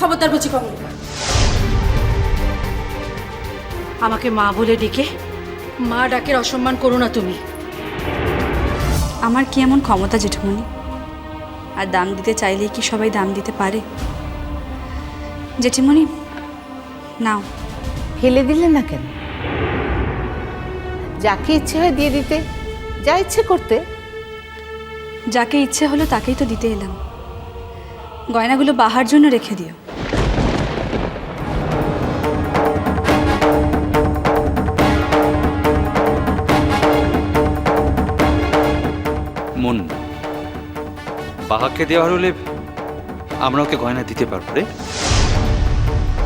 খবরদার বলছি কমলিকা আমাকে মা বলে ডেকে মা ডাকের অসম্মান করো না তুমি। আমার কি এমন ক্ষমতা জেঠুমনি আর দাম দিতে চাইলেই কি সবাই দাম দিতে পারে? জেঠিমণি নাও। ফেলে দিলে না কেন? যাকে ইচ্ছে হয় দিয়ে দিতে যা ইচ্ছে করতে। যাকে ইচ্ছে হলো তাকেই তো দিতে এলাম। গয়নাগুলো বাহার জন্য রেখে দিও। মন। বাহাকে দেওয়ার হলে আমরা ওকে গয়না দিতে পারব রে।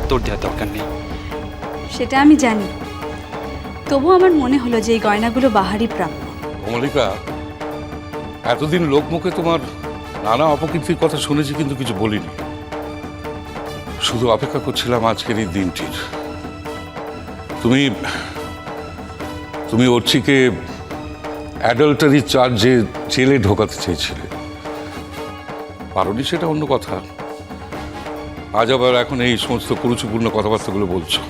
তোর দেওয়ার দরকার নেই। সেটা আমি জানি। তবু আমার মনে হলো যে এই গয়নাগুলো বাহারই প্রাপ্য। কমলিকা এতদিন লোকমুখে তোমার নানা অপকীর্তির কথা শুনেছি কিন্তু কিছু বলিনি। শুধু অপেক্ষা করছিলাম আজকের এই দিনটির। তুমি তুমি অর্চিকে অ্যাডাল্টারি চার্জে জেলে ঢোকাতে চেয়েছিলে। পারোনি সেটা অন্য কথা। আজ আবার এখন এই সমস্ত কুরুচিপূর্ণ কথাবার্তাগুলো বলছো।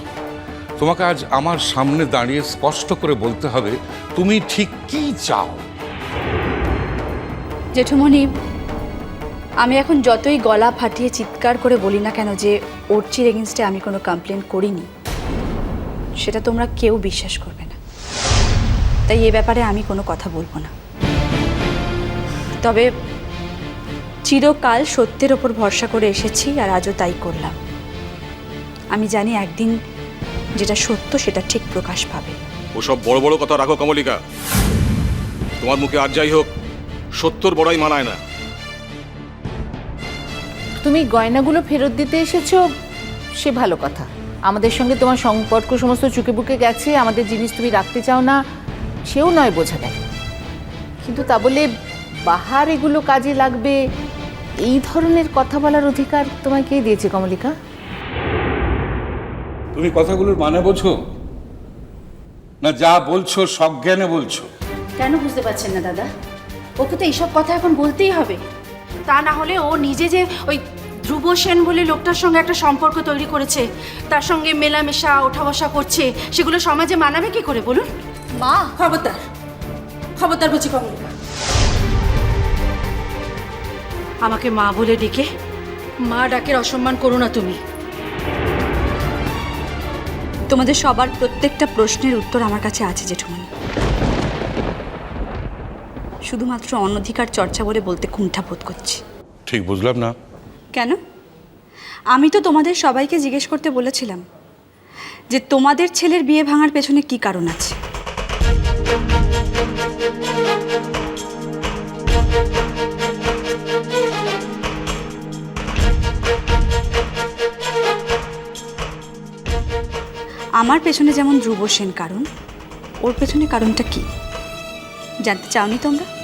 তোমাকে আজ আমার সামনে দাঁড়িয়ে স্পষ্ট করে বলতে হবে, তুমি ঠিক কি চাও? জেঠুমণি, আমি এখন যতই গলা ফাটিয়ে চিৎকার করে বলি না কেন যে ওরচির এগেনস্টে আমি কোনো কমপ্লেন করিনি, সেটা তোমরা কেউ বিশ্বাস করবে তাই এ ব্যাপারে আমি কোনো কথা বলব না। তবে চিরকাল সত্যের ওপর ভরসা করে এসেছি আর আজও তাই করলাম। আমি জানি একদিন যেটা সত্য সেটা ঠিক প্রকাশ পাবে। ওসব বড় বড় কথা রাখো কমলিকা। তোমার মুখে আর যাই হোক সত্তর বড়াই মানায় না। তুমি গয়নাগুলো ফেরত দিতে এসেছ সে ভালো কথা। আমাদের সঙ্গে তোমার সম্পর্ক সমস্ত চুকে বুকে গেছে আমাদের জিনিস তুমি রাখতে চাও না সেও নয় বোঝা গেল কিন্তু তা বলে বাহার এগুলো কাজে লাগবে? এই ধরনের কথা বলার অধিকার তোমায় কে দিয়েছে কমলিকা? তুমি কথাগুলোর মানে বোঝো? না যা বলছো সজ্ঞানে বলছো? কেন বুঝতে পারছেন না দাদা? ওকে তো এইসব কথা এখন বলতেই হবে। তা না হলে ও নিজে যে ওই ধ্রুব সেন বলে লোকটার সঙ্গে একটা সম্পর্ক তৈরি করেছে তার সঙ্গে মেলামেশা ওঠা বসা করছে সেগুলো সমাজে মানাবে কি করে বলুন? মা! খবরদার! খবরদার বলছি কমলিকা আমাকে মা বলে ডেকে মা ডাকের অসম্মান করো না তুমি। তোমাদের সবার প্রত্যেকটা প্রশ্নের উত্তর আমার কাছে আছে জেঠুমনি শুধুমাত্র অনধিকার চর্চা বলে বলতে কুণ্ঠা বোধ করছি। ঠিক বুঝলাম না। কেন? আমি তো তোমাদের সবাইকে জিজ্ঞেস করতে বলেছিলাম যে তোমাদের ছেলের বিয়ে ভাঙার পেছনে কি কারণ আছে? আমার পেছনে যেমন ধ্রুব সেন কারণ ওর পেছনে কারণটা কি? জানতে চাওনি তোমরা?